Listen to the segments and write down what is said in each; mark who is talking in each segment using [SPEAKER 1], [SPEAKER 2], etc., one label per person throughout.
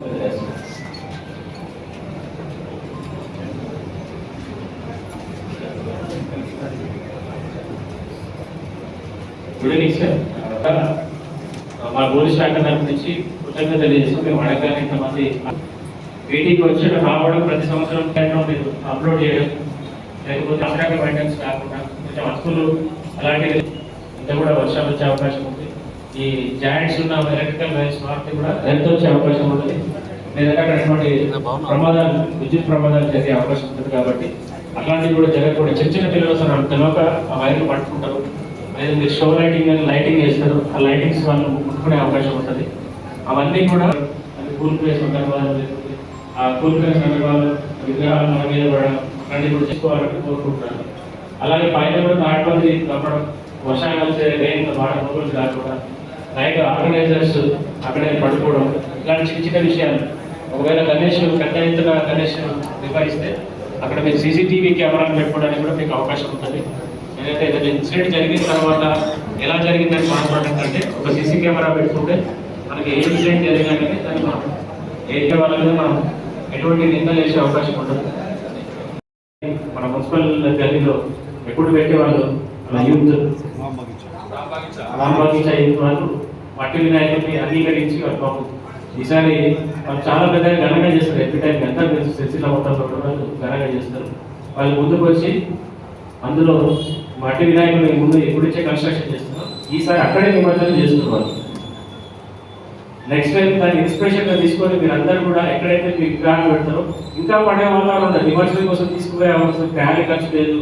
[SPEAKER 1] Good evening sir మా police శాఖ తరపు నుంచి కృతజ్ఞత తెలియజేస్తాం మేము అడగాలి ఇంతమంది వీటికి వచ్చి రావడం ప్రతి సంవత్సరం కేంద్రం మీరు అప్లోడ్ చేయడం లేకపోతే అసరాక మెయింటెన్స్ కాకుండా కొంచెం అసలు అలాంటివి ఇంత కూడా వర్షాలు వచ్చే అవకాశం ఉంది ఈ జాయింట్స్ ఉన్న ఎలక్ట్రికల్ వైర్స్ మార్చి కూడా ఎంత వచ్చే అవకాశం ఉంటుంది. లేదంటే అటువంటి ప్రమాదాలు విద్యుత్ ప్రమాదాలు జరిగే అవకాశం ఉంటుంది కాబట్టి అట్లాంటివి కూడా జరగకూడదు. చిన్న చిన్న పిల్లలు వస్తారు. తెలియక ఆ వైర్లు పట్టుకుంటారు. లేదా మీరు షో లైటింగ్ అని లైటింగ్ వేస్తారు ఆ లైటింగ్స్ వాళ్ళు ముట్టుకునే అవకాశం ఉంటుంది. అవన్నీ కూడా అది కూలిపోయే సందర్భాలు లేకపోతే ఆ కూలిపోయిన సందర్భాలు విగ్రహాలు మన మీద పడడం అలాంటివి కూడా చేసుకోవాలని కోరుకుంటున్నాను. అలాగే పైన కూడా తాటిపల్లి కప్పడం వర్షాకాలం రెయిన్ బాగా మొదలు కాకుండా నైట్ ఆర్గనైజర్స్ అక్కడే పడుకోవడం ఇలాంటి చిన్న చిన్న విషయాలు. ఒకవేళ గణేష్ పెద్ద ఎత్తున గణేష్ నిర్వహిస్తే అక్కడ మీరు సీసీటీవీ కెమెరాలు పెట్టుకోవడానికి కూడా మీకు అవకాశం ఉంటుంది. ఏదైతే ఏదైనా ఇన్సిడెంట్ జరిగిన తర్వాత ఎలా జరిగిందని మాట్లాడడం కంటే ఒక సీసీ కెమెరా పెట్టుకుంటే మనకి ఏ ఇన్సిడెంట్ జరిగినా కానీ దాన్ని మనం ఏ వాళ్ళ మీద మనం ఎటువంటి నింద చేసే అవకాశం ఉంటుంది మన మున్సిపల్ గల్లీలో ఎప్పుడు పెట్టేవాళ్ళు? మన యూత్. రామబాగిచా యూత్ వాళ్ళు మట్టి వినాయకుడిని అంగీకరించి వాళ్ళు పాపం. ఈసారి వాళ్ళు చాలా పెద్దగా ఘనంగా చేస్తారు. ఎవ్రీ టైం ఎంత తెలుసు. సిరిసిల్ల మొత్తం వాళ్ళు ఘనంగా చేస్తారు. వాళ్ళు ముందుకు వచ్చి అందులో మట్టి వినాయకుడిని ముందు ఎప్పుడిచ్చే కన్స్ట్రక్షన్ చేస్తున్నారు ఈసారి అక్కడే నిమజ్జనం చేస్తున్నారు నెక్స్ట్ టైం దాన్ని ఇన్స్పిరేషన్గా తీసుకొని మీరు అందరూ కూడా ఎక్కడైతే మీకు విగ్రహాలు పెడతారో ఇంకా పడే వాళ్ళు ఉంటారు నిమజ్జనం కోసం తీసుకుపోయే అవసరం ఫ్యామిలీ ఖర్చు లేదు.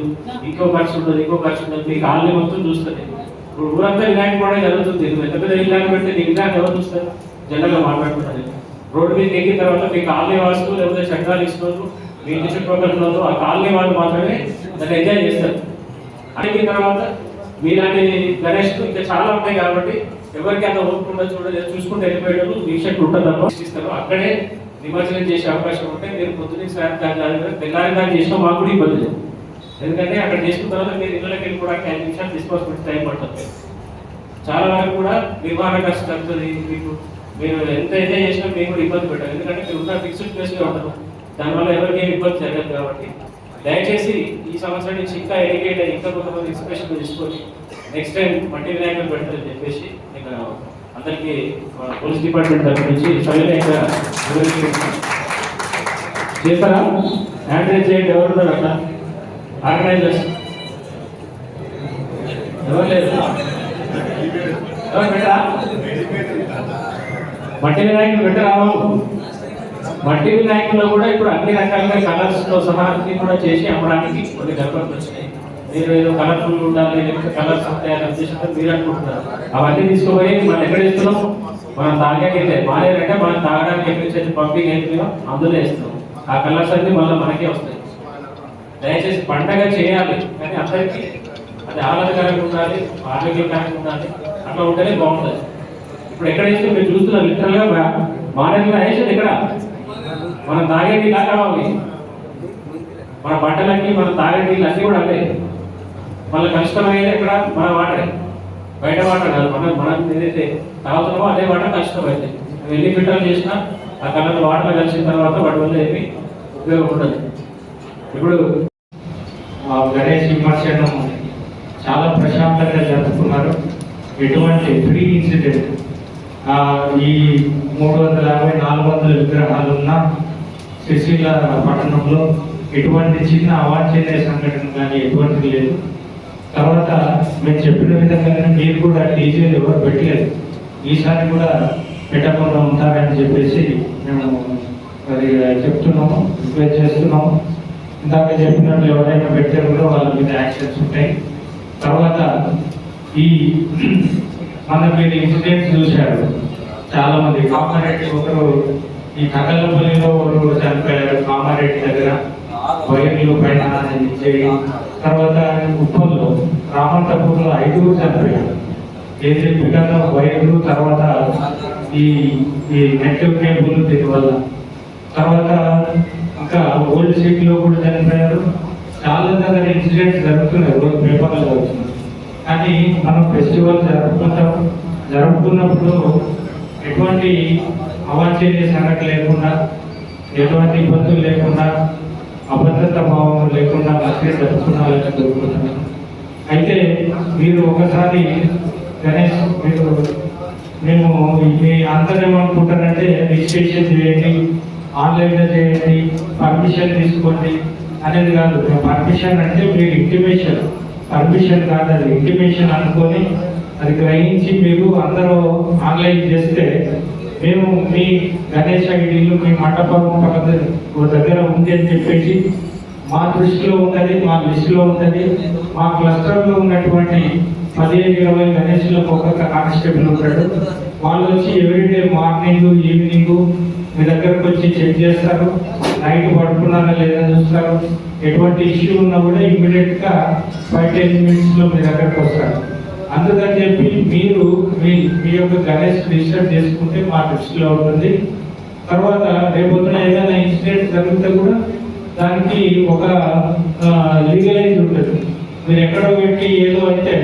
[SPEAKER 1] ఇంకో ఖర్చు ఉండదు ఇంకో ఖర్చు ఉండదు. మీ కాలనీ మొత్తం చూస్తుంది ఇప్పుడు ఊరంతా ఇలాంటి కూడా జరుగుతుంది. పెద్ద పెద్ద వినాయక పెడితే నీ వినాయక ఎవరు చూస్తారు? జనరల్గా మాట్లాడుతున్నారు రోడ్డు మీద ఎక్కిన తర్వాత మీ కాలనీ వాసులు లేకపోతే చట్టాలు ఇస్తున్నారు మీ ఇంటి చుట్టుపక్కల ఆ కాలనీ వాళ్ళు మాత్రమే దాన్ని ఎంజాయ్ చేస్తారు. అడిగిన తర్వాత మీలాంటి గణేష్ ఇంకా చాలా ఉంటాయి కాబట్టి ఎవరికి అంత ఓపిక ఉండదు చూడలేదు చూసుకుంటే వెళ్ళిపోయాడు వీక్షకులు ఉంటుంది తప్ప ఇస్తారు. అక్కడే నిమజ్జనం చేసే అవకాశం ఉంటే మీరు పొద్దున్న సాయంత్రం తెల్లారి దాన్ని చేసినా మాకు కూడా ఇబ్బంది లేదు. ఎందుకంటే అక్కడ చేసిన తర్వాత మీరు ఇళ్ళకి కూడా ఐదు నిమిషాలు డిస్పోజ్మెంట్ టైం పడుతుంది. చాలా వరకు కూడా నిర్వహణ ఖర్చు తగ్గుతుంది మీకు మీరు ఎంత ఎంజాయ్ చేసినా మేము కూడా ఇబ్బంది పెట్టాలి ఎందుకంటే మీరు ఉన్న ఫిక్స్డ్ ప్లేస్లో ఉంటారు దానివల్ల ఎవరికి ఏమి ఇబ్బంది జరగదు కాబట్టి. దయచేసి ఈ సంవత్సరం నుంచి ఇంకా ఎడ్యుకేట్ అయ్యి ఇంకా కొంతమంది ఇన్స్పిరేషన్ తీసుకొని నెక్స్ట్ టైం మట్టి వినాయకులు పెడతారని చెప్పేసి నేను అందరికీ పోలీస్ డిపార్ట్మెంట్ తరఫు నుంచి సవినయంగా చేస్తారా? హ్యాండ్ రేజ్ చేయండి ఎవరు ఉన్నారు అట్లా ఆర్గనైజర్స్ ఎవరు లేదు ఎవరు పెట్టరా? మట్టి వినాయకులు పెట్టరా మట్టి వినాయకుల్లో కూడా ఇప్పుడు అన్ని రకాలుగా కలర్స్తో సహా అన్ని కూడా చేసి అమ్మడానికి కొన్ని గర్భం వచ్చినాయి. మీరు ఏదో కలర్ఫుల్ ఉండాలి లేకపోతే కలర్స్ ఉంటాయని ఉద్దేశంతో మీరు అనుకుంటున్నారు. అవన్నీ తీసుకుపోయి మనం ఎక్కడ ఇస్తున్నాం మనం తాగాకైతే మానేరంటే మనం తాగడానికి ఎక్కడ పంపింగ్ అవుతుందో అందులో వేస్తున్నాం. ఆ కలర్స్ అన్ని మళ్ళీ మనకే వస్తాయి. దయచేసి పండగ చేయాలి కానీ అందరికీ అది ఆహ్లాదకరంగా ఉండాలి ఆరోగ్యకరంగా ఉండాలి. అట్లా ఉంటేనే బాగుంటుంది ఇప్పుడు ఎక్కడ వేస్తే మీరు చూస్తున్న లిటరల్గా మానేరుగా వేసేది ఎక్కడ? మనం తాగే నీళ్ళు కావాలి మన బట్టలకి మనం తాగే నీళ్ళు అన్నీ కూడా అవే. మళ్ళీ కలుషితమయ్యేది ఇక్కడ మన వాటరే. బయట వాటర్ కాదు మనం మనం ఏదైతే తాగుతున్నామో అదే వాటర్ కలుషితమైంది నువ్వు ఎన్ని ఫిల్టర్లు చేసినా ఆ కలర్ వాటర్ కలిసిన తర్వాత వాటి వల్ల ఏమి ఉపయోగం ఉండదు. ఇప్పుడు గణేష్ విమర్శనం చాలా ప్రశాంతంగా జరుపుకున్నారు. ఎటువంటి ఫ్రీ ఇన్సిడెంట్ ఈ మూడు వందల యాభై నాలుగు వందల విగ్రహాలు ఉన్న సిరిసిల్ల పట్టణంలో ఎటువంటి చిన్న అవాంఛనీయ సంఘటన కానీ ఎటువంటిది లేదు. తర్వాత మేము చెప్పిన విధంగానే మీరు కూడా డీజేలు ఎవరు పెట్టలేదు. ఈసారి కూడా పెట్టకుండా ఉంటారని చెప్పేసి మేము మరి చెప్తున్నాము రిక్వెస్ట్ చేస్తున్నాము. ఇందాక చెప్పినట్లు ఎవరైనా పెట్టారు కూడా వాళ్ళ మీద యాక్షన్స్ ఉంటాయి. తర్వాత ఈ మన మీరు ఇన్సిడెంట్స్ చూశారు. చాలా మంది కామారెడ్డి ఒకరు ఈ కకలపల్లిలో ఒకరు చనిపోయారు కామారెడ్డి దగ్గర. వైర్లు పైన తర్వాత ఉప్పల్లో రామంతపూర్లో ఐదుగురు చనిపోయారు. ఏది పిల్లల వైర్లు తర్వాత ఈ ఈ నెట్ కేబుల్ దీని వల్ల తర్వాత ఇంకా ఓల్డ్ సిటీలో కూడా చనిపోయారు. చాలా దగ్గర ఇన్సిడెంట్స్ జరుగుతున్నాయి. రోజు పేపర్లో వచ్చినాయి కానీ మనం ఫెస్టివల్ జరుపుకుంటాం. జరుపుకున్నప్పుడు ఎటువంటి
[SPEAKER 2] అవాంఛనీయ సంగతి లేకుండా ఎటువంటి ఇబ్బందులు లేకుండా అభద్రత భావం లేకుండా మంచిగా జరుపుకున్నారని కోరుకుంటున్నాను అయితే మీరు ఒకసారి గణేష్ మీరు మేము మీ అందరూ ఏమనుకుంటారంటే రిజిస్ట్రేషన్ చేయండి. ఆన్లైన్లో చేయండి పర్మిషన్ తీసుకోండి. అనేది కాదు పర్మిషన్ అంటే మీరు ఇంటిమేషన్ పర్మిషన్ కాదు అది ఇంటిమేషన్ అనుకొని అది గ్రహించి మీరు అందరూ ఆన్లైన్ చేస్తే మేము మీ గణేష్ ఐడీలు మీ మండపం పక్కన దగ్గర ఉంది అని చెప్పేసి మా దృష్టిలో ఉన్నది మా లిస్టులో ఉన్నది మా క్లస్టర్లో ఉన్నటువంటి పదిహేను ఇరవై గణేష్లకు ఒక్కొక్క కానిస్టేబుల్ ఉంటాడు. వాళ్ళు వచ్చి ఎవ్రీడే మార్నింగ్ ఈవినింగ్ మీ దగ్గరకు వచ్చి చెక్ చేస్తారు. నైట్ పడుకున్నారా లేదా చూస్తారు. ఎటువంటి ఇష్యూ ఉన్నా కూడా ఇమ్మీడియట్గా ఫైవ్ టెన్ మినిట్స్లో మీ దగ్గరకు వస్తారు. అందుకని చెప్పి మీరు మీ మీ యొక్క గణేష్ రిజిస్టర్ చేసుకుంటే మా దృష్టిలో ఉంటుంది. తర్వాత రేపొద్దున ఏదైనా ఇన్సిడెంట్ జరిగితే కూడా దానికి ఒక లీగలైజ్ ఉంటుంది. మీరు ఎక్కడో పెట్టి ఏదో అయితే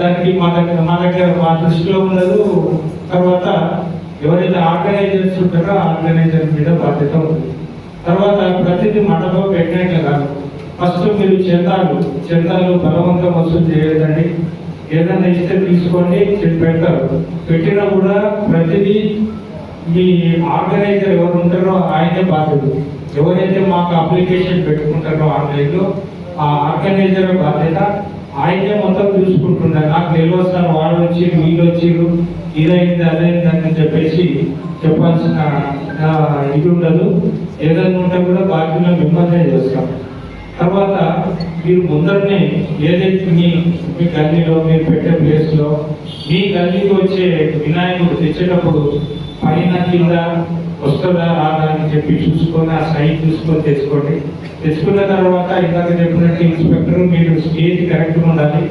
[SPEAKER 2] దానికి మా దగ్గర మా దగ్గర మా దృష్టిలో ఉండదు. తర్వాత ఎవరైతే ఆర్గనైజర్స్ ఉంటారో ఆర్గనైజర్ మీద బాధ్యత తర్వాత ప్రతిదీ మండపం పెట్టినట్లు కాదు. ఫస్ట్ మీరు చందాలు చందాలు బలవంతం వసూలు చేయదండి. ఏదైనా ఇస్తే తీసుకోండి పెడతారు. పెట్టినా కూడా ప్రతిదీ మీ ఆర్గనైజర్ ఎవరు ఉంటారో ఆయనే బాధ్యత. ఎవరైతే మాకు అప్లికేషన్ పెట్టుకుంటారో ఆన్లైన్లో ఆ ఆర్గనైజర్ బాధ్యత ఆయనే మొత్తం చూసుకుంటున్నారు నాకు నిల్వ వస్తాను వాళ్ళు వచ్చి వీళ్ళు వచ్చిర్రు ఇదైంది అదైంది అని చెప్పేసి చెప్పాల్సిన ఇది ఉండదు. ఏదైనా ఉంటే కూడా బాధ్యులను మిమ్మల్నే చేస్తాం. తర్వాత మీరు ముందరనే ఏదైతే మీ మీ గల్లీలో మీరు పెట్టే ప్లేస్లో మీ గల్లీకి వచ్చే వినాయకుడు తెచ్చేటప్పుడు పైన కింద వస్తుందా రాదా అని చెప్పి చూసుకొని ఆ సైన్ చూసుకొని తెచ్చుకోండి. తెచ్చుకున్న తర్వాత ఇందాక చెప్పినట్టు ఇన్స్పెక్టర్ మీరు స్టేజ్ కరెక్ట్గా ఉండాలి.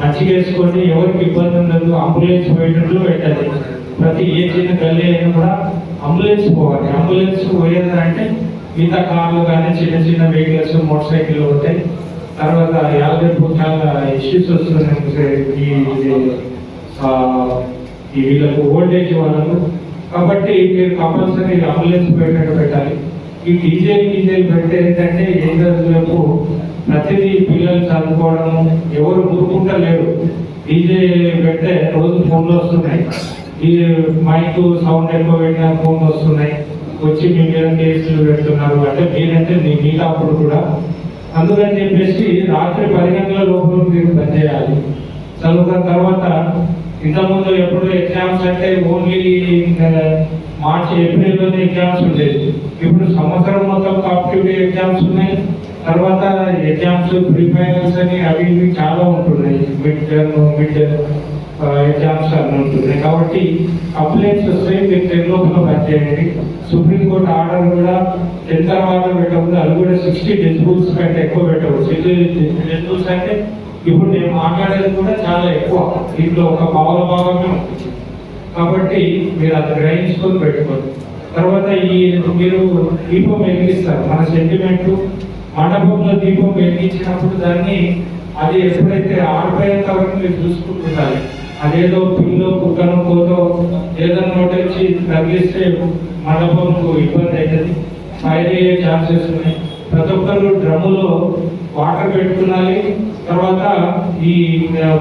[SPEAKER 2] మంచిగా వేసుకోండి ఎవరికి ఇబ్బంది ఉండదు అంబులెన్స్ పోయేటట్లు పెట్టాలి ప్రతి ఏ చిన్న గల్లీ అయినా కూడా అంబులెన్స్ పోవాలి. అంబులెన్స్ పోయేదంటే మిగతా కార్లు కానీ చిన్న చిన్న వెహికల్స్ మోటార్ సైకిల్ ఉంటాయి తర్వాత యాభై చాలా ఇష్యూస్ వస్తున్నాయి. ఈ ఆ, ఈ వీళ్ళకు ఓల్డేజ్ వాళ్ళకు కాబట్టి మీరు కంపల్సరీ అంబులెన్స్ పెట్టినట్టు పెట్టాలి. ఈ డీజే డీజే పెడితే ఏంటంటే ఏ రోజులకు ప్రతిదీ పిల్లలు చదువుకోవడము ఎవరు ఊరుకుంటలేరు. డీజే పెడితే రోజు ఫోన్లు వస్తున్నాయి. ఈ మైక్ సౌండ్ ఎక్కువ పెట్టిన ఫోన్లు వస్తున్నాయి. వచ్చి మీ మీద కేసులు పెడుతున్నారు. అంటే మీరంటే మీ మీద అప్పుడు కూడా. అందుకని చెప్పేసి రాత్రి పది గంటల లోపల మీరు పనిచేయాలి చేయాలి. చదువుకున్న తర్వాత ఇంతకుముందు ఎప్పుడు ఎగ్జామ్స్ అంటే ఓన్లీ మార్చి ఏప్రిల్లోనే ఎగ్జామ్స్ ఉండేది ఇప్పుడు సంవత్సరం మొత్తం కాంపిటేటివ్ ఎగ్జామ్స్ ఉన్నాయి. తర్వాత ఎగ్జామ్స్ ప్రీ అని అవి ఇవి చాలా ఉంటున్నాయి. మిడ్ టర్మ్ మిడ్ ఎగ్జామ్స్ అని ఉంటున్నాయి. కాబట్టి కంప్లైంట్స్ వస్తాయి మీరు టెన్ లోపల బంద్ చేయండి. సుప్రీంకోర్టు ఆర్డర్ కూడా టెన్ తర్వాత పెట్టకూడదు అది కూడా సిక్స్టీ డెసిబుల్స్ కంటే ఎక్కువ పెట్టవచ్చు. ఇది డెసిబుల్స్ అంటే ఇప్పుడు నేను మాట్లాడేది కూడా చాలా ఎక్కువ. దీంట్లో ఒక పావుల భాగమే ఉంటుంది. కాబట్టి మీరు అది గ్రహించుకొని పెట్టుకోండి. తర్వాత ఈ మీరు దీపం వెలిగిస్తారు. మన సెంటిమెంట్ మండపంలో దీపం వెలిగించినప్పుడు దాన్ని అది ఎప్పుడైతే ఆడిపోయేంత వరకు మీరు చూసుకుంటుండాలి. అదేదో పిల్లో కుక్కను కోతో ఏదైనా నోటొచ్చి వచ్చి తగిలిస్తే మండపంకు ఇబ్బంది అవుతుంది. ఫైర్ అయ్యే ఛాన్సెస్ ఉన్నాయి. ప్రతి ఒక్కరు డ్రమ్ములో వాటర్ పెట్టుకున్నాలి తర్వాత ఈ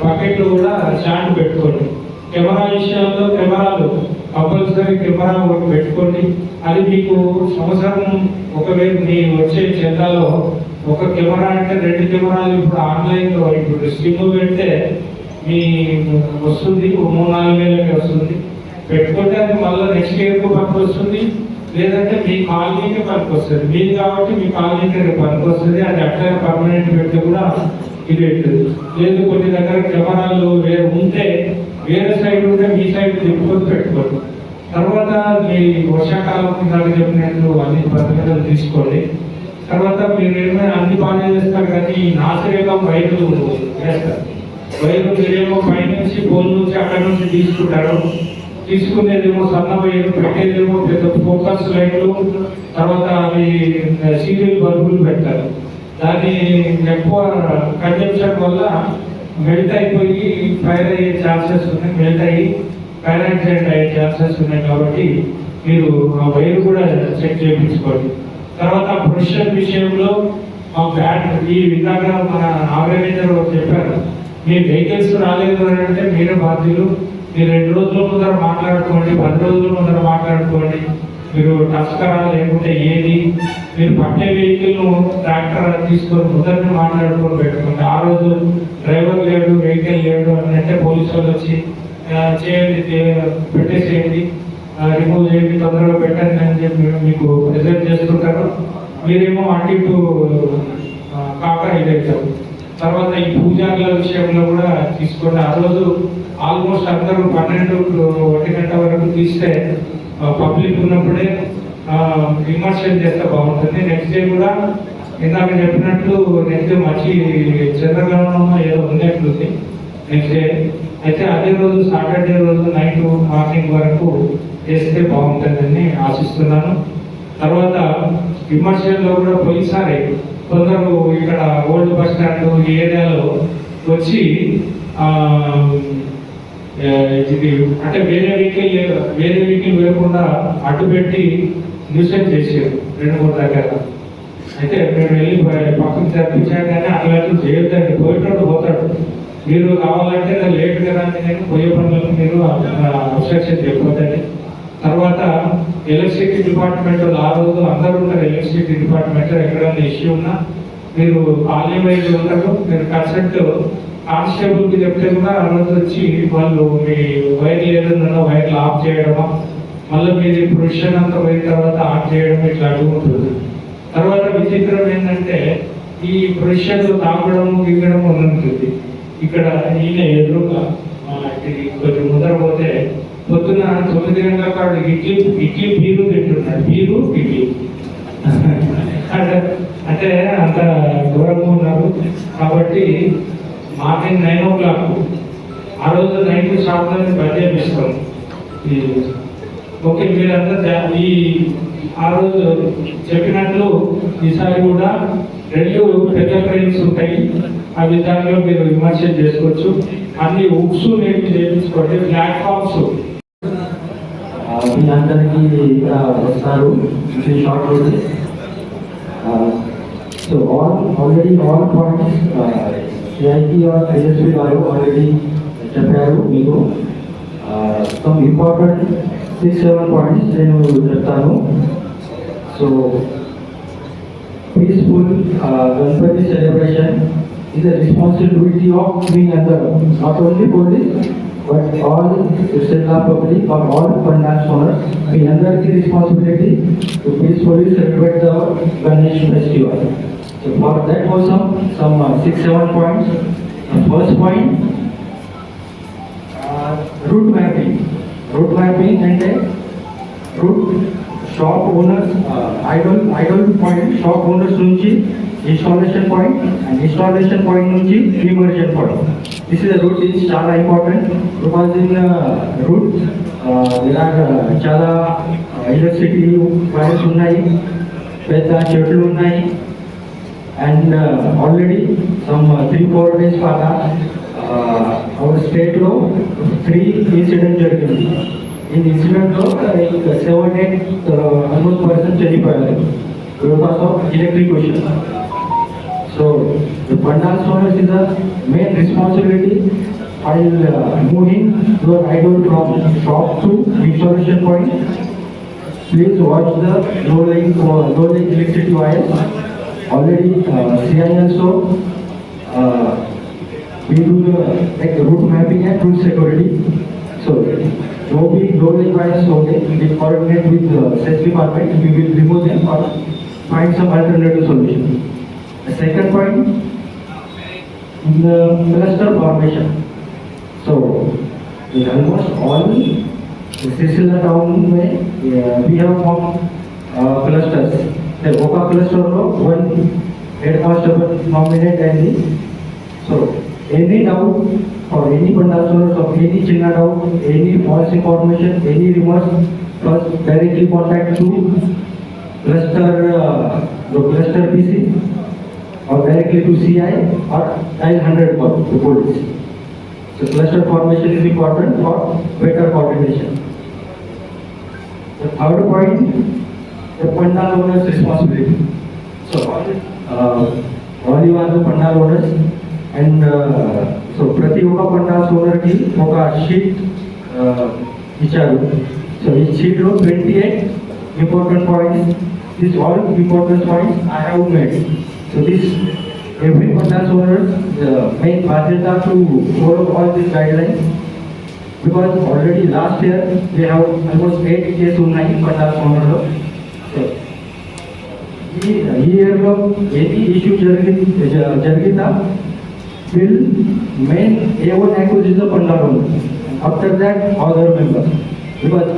[SPEAKER 2] బకెట్లో కూడా స్టాండ్ పెట్టుకోండి. కెమెరా విషయాల్లో కెమెరాలు కంపల్సరీ కెమెరా ఒకటి పెట్టుకోండి. అది మీకు సంవత్సరం ఒకవేళ మీ వచ్చే చందాలో ఒక కెమెరా అంటే రెండు కెమెరాలు ఇప్పుడు ఆన్లైన్లో ఇప్పుడు స్కిమ్ పెడితే మీ వస్తుంది మూడు నాలుగు వేలకి వస్తుంది. పెట్టుకుంటే అది మళ్ళీ నెక్స్ట్ ఇయర్కు పనికి వస్తుంది లేదంటే మీ కాలనీకి పనికి వస్తుంది మీరు కాబట్టి మీ కాలనీకి పనికి వస్తుంది అది అట్లా పర్మనెంట్ పెడితే కూడా ఇది లేదు కొన్ని దగ్గర కెమెరాలు వేరే ఉంటే వేరే సైడ్ ఉంటే మీ సైడ్ తిప్పుకొని పెట్టుకోండి. తర్వాత మీ వర్షాకాలం దాకా చెప్పినట్లు అన్ని పద్ధతులు తీసుకోండి. తర్వాత మీరు ఏమైనా అన్ని బాగానే చేస్తారు కానీ ఈ నాసిరకం వైర్లు వేస్తారు. వైర్లు మీరేమో పైనుంచి పోల్ నుంచి అక్కడ నుంచి తీసుకుంటారు. తీసుకునేదేమో సన్న వైర్లు పెట్టేదేమో పెద్ద ఫోకస్ లైట్లు తర్వాత అవి సీరియల్ బల్బులు పెట్టారు. దాని ఎక్కువ కన్జంప్షన్ వల్ల మెల్ట్ అయిపోయి ఫైర్ అయ్యే ఛాన్సెస్ ఉన్నాయి మెల్ట్ అయ్యి ఫైర్ యాక్సిడెంట్ అయ్యే ఛాన్సెస్ ఉన్నాయి కాబట్టి మీరు ఆ వైర్ కూడా చెక్ చేయించుకోండి. తర్వాత ప్రొఫెషన్ విషయంలో మా బ్యాట్ ఈ ఇందాక మన ఆర్గనైజర్ చెప్పారు మీ వెహికల్స్ రాలేదు అని అంటే మీరే బాధ్యులు. మీరు రెండు రోజుల ముందర మాట్లాడుకోండి పది రోజుల ముందర మాట్లాడుకోండి. మీరు టస్కరా లేకుంటే ఏది? మీరు పట్టే వెహికల్ ట్రాక్టర్ తీసుకొని ముందరనే మాట్లాడుకొని పెట్టుకోండి. ఆ రోజు డ్రైవర్ లేడు వెహికల్ లేడు అని అంటే పోలీసు వాళ్ళు వచ్చి చేయండి పెట్టేసేయండి. రిమూవ్ చేయండి తొందరగా పెట్టండి అని చెప్పి మీకు ప్రెజెంట్ చేస్తుంటారు. మీరేమో అటు ఇటు ఆ, కాక ఇదవుతారు తర్వాత ఈ పూజార్ల విషయంలో కూడా తీసుకోండి ఆ రోజు ఆల్మోస్ట్ అందరూ పన్నెండు ఒకటి గంట వరకు తీస్తే పబ్లిక్ ఉన్నప్పుడే విమర్శలు చేస్తే బాగుంటుంది. నెక్స్ట్ డే కూడా ఇందాక చెప్పినట్లు నెక్స్ట్ డే మంచి చంద్రగ్రహణం ఏదో ఉన్నట్లుంది నెక్స్ట్ డే అయితే అదే రోజు సాటర్డే రోజు నైట్ మార్నింగ్ వరకు చేస్తే బాగుంటుందని ఆశిస్తున్నాను. తర్వాత విమర్శల్లో కూడా పోయిసారి కొందరు ఇక్కడ ఓల్డ్ బస్ స్టాండ్ ఈ ఏరియాలో వచ్చి ఇది అంటే వేరే వెహికల్ వేరే వెహికల్ వేయకుండా అడ్డుపెట్టి న్యూసెన్స్ చేసారు రెండు మూడు దగ్గర అయితే మేము వెళ్ళి పక్కన తెప్పించాం కానీ అట్లాంటి చేయొద్దండి పోయేటోడు పోతాడు. మీరు కావాలంటే లేట్ కదా అని నేను పోయే పనులకు మీరు అబ్స్ట్రక్షన్ చెప్పొద్దండి తర్వాత ఎలక్ట్రిసిటీ డిపార్ట్మెంట్ ఆ రోజు అందరూ ఉన్నారు ఎలక్ట్రిసిటీ డిపార్ట్మెంట్ ఎక్కడైనా ఇష్యూ ఉన్నా మీరు ఆలయం వైపు ఉంటారు. మీరు కన్సల్ట్ కానిస్టేబుల్కి చెప్తే కూడా ఆ రోజు వచ్చి వాళ్ళు మీ వైర్ లేదన్నా వైర్లు ఆఫ్ చేయడమా? మళ్ళీ మీది ప్రొఫెషన్ అంతా పోయిన తర్వాత ఆఫ్ చేయడం ఇట్లా అడుగుంటుంది తర్వాత విచిత్రం ఏంటంటే ఈ ప్రొఫెషన్ తాగడం గిగ్గడం ఉంటుంది ఇక్కడ ఈయన ఎదురుగా కొంచెం ముందర పోతే పొద్దున తొమ్మిది గంటల కాడు ఇడ్లీ ఇడ్లీ బీరు తింటున్నాడు బీరు ఇడ్లీ. అంటే అంటే అంత దూరంగా ఉన్నారు. కాబట్టి మార్నింగ్ నైన్ ఓ క్లాక్ ఆ రోజు నైట్ షాప్లో బంద్ చేపిస్తాం ఓకే మీరంతా ఈ ఆ రోజు చెప్పినట్లు ఈసారి కూడా రెండు పెద్ద ట్రైన్స్ ఉంటాయి. అవి దానిలో మీరు విమర్శ చేసుకోవచ్చు. అన్ని ఉక్స్ నేర్పి చేయించుకోండి. ప్లాట్ఫామ్స్
[SPEAKER 3] మీ అందరికీ ఇక్కడ వస్తారు three short notice so all already all points CIT R Tejaswi గారు ఆల్రెడీ చెప్పారు మీకు some important six seven points నేను చెప్తాను so peaceful uh, Ganpati celebration is a responsibility of me and the, not only police, but all the Stella public or all pandas owners, we under the responsibility to peacefully celebrate the Ganesh festival. So for that was some, some uh, six, seven points. The first point, uh, route mapping. Route mapping and then uh, route shop owners, uh, idle, idle point, shop owners nunchi, installation point and installation point nunchi, immersion point. Point and installation point నుంచి immersion point this is route ఇది చాలా important because in route చాలా electricity wires ఉన్నాయి పెద్ద చెట్లు ఉన్నాయి and already some three four days పాత hour స్టేట్లో త్రీ ఇన్సిడెంట్ జరిగింది ఈ ఇన్సిడెంట్లో సెవెన్ ఎయిట్ అన్వన్ పర్సన్ చనిపోయారు because of ఎలక్ట్రిక్యూషన్ so The Pandas Owners is the main responsibility. I'll uh, move in your idol from shop to installation point. Please watch the low line for uh, low line electricity wires. Already uh, CIL uh, we do the like mapping and root security. So no be low line wires okay. We coordinate with the sales department. We will remove them or find some alternative solution. The second point. The cluster formation so in almost all Sicily town में we have formed uh, clusters. The Oka cluster లో one head constable nominate and the so any doubt or any conductors of any chinna doubt, any false information, any rumors, first directly contact to cluster uh, the cluster PC or directly to C I or L hundred per report तो cluster formation is important for better coordination the third point the pandal owners responsibility so all you are the pandal owners and so प्रति ओक pandal owner की ओक sheet ఇచ్చారు so ఈ షీట్లో twenty eight important points this all important points I have made So this, every contact owner, uh, main Bhadrata to follow all these guidelines. Because already last year, we have almost eight 8 case online Bhadrata owner. So, year of any issue Jargita will main A1 acquisition of Pandar After that, other members. Because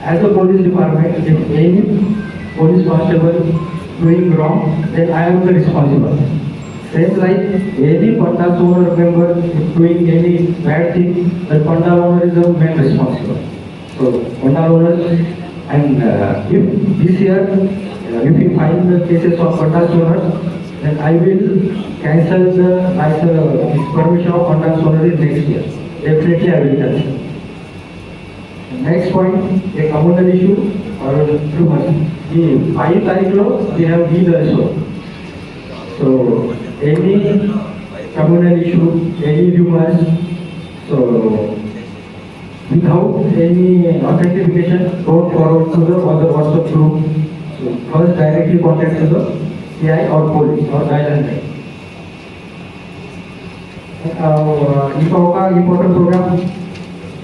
[SPEAKER 3] as a police department, if any police constable doing wrong, then I am the responsible. Same like any Panda owner member is doing any bad thing, the Panda owner is the main responsible. So Panda owner, and uh, if this year uh, if we find the cases of Panda owner, then I will cancel the license permission of Panda owner in next year. Definitely I will cancel. Next point, a common issue. और शुभ ये five तारीख को they have be दर्शो so any communal issue any rumours so without any authentification go forward to the other WhatsApp group so first directly contact to CI or police or guideline or इसका होगा important programme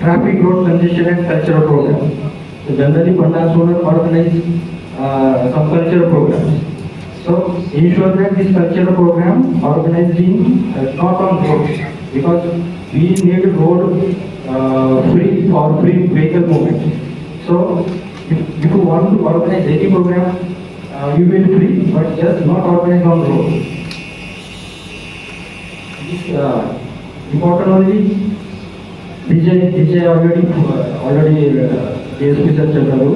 [SPEAKER 3] traffic road congestion and cultural programme generally Pandar Solar organizes uh, some cultural programs. So ensure that this cultural program organized in uh, not on roads because we need road uh, free or free vehicle movement. So if, if you want to organize any program, uh, you will free but just not organize on road. This uh, important only DJ DJ already uh, already. Uh, DSP Sir Chandaru.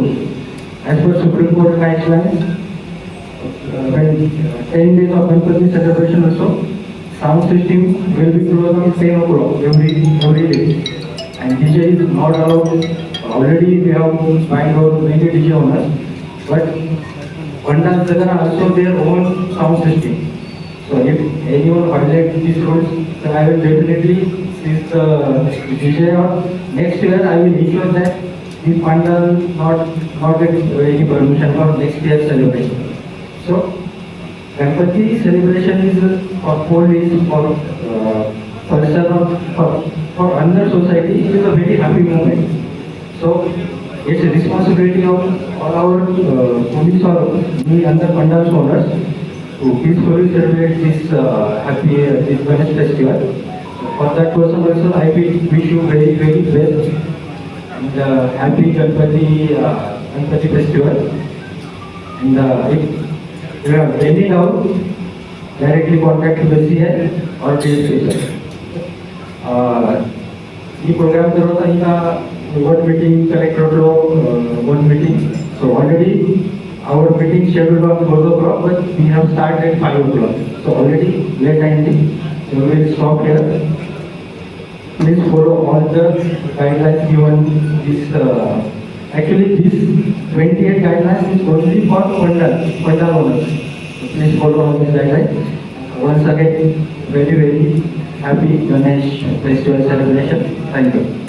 [SPEAKER 3] As per Supreme Court guidelines, when 10 days of Ganpati celebration also, sound system will be closed on 10 o'clock every, every day. And DJ is not allowed, already we have find out many DJ owners, but Pandas Jagan also their own sound system. So if anyone violates these rules, then I will definitely seize the DJ or next year I will ensure that the Pandal not, not get any permission for next year's celebration. So, Ganpati celebration is for police, for uh, person or for, for society, it is a very happy moment. So, it's a responsibility of all our uh, police or the other pandals owners to peacefully celebrate this uh, happy, uh, this Ganesh festival. For that person also, I wish you very, very best in the Happy Ganpati uh, Ganpati festival. And uh, if you have any doubt, directly contact USCL or DSCL. Uh, ये programme ज़रूरत आहे का one meeting कलेक्टरलो one meeting so already our meeting scheduled was 4 o'clock, but we have started at 5 o'clock. So already late 19. So we will stop here. Please follow all the guidelines given this, uh, actually this 28 guidelines is only for Pandal, Pandal owners. So Please follow all these guidelines. Once again, very, very happy Ganesh festival celebration. Thank you.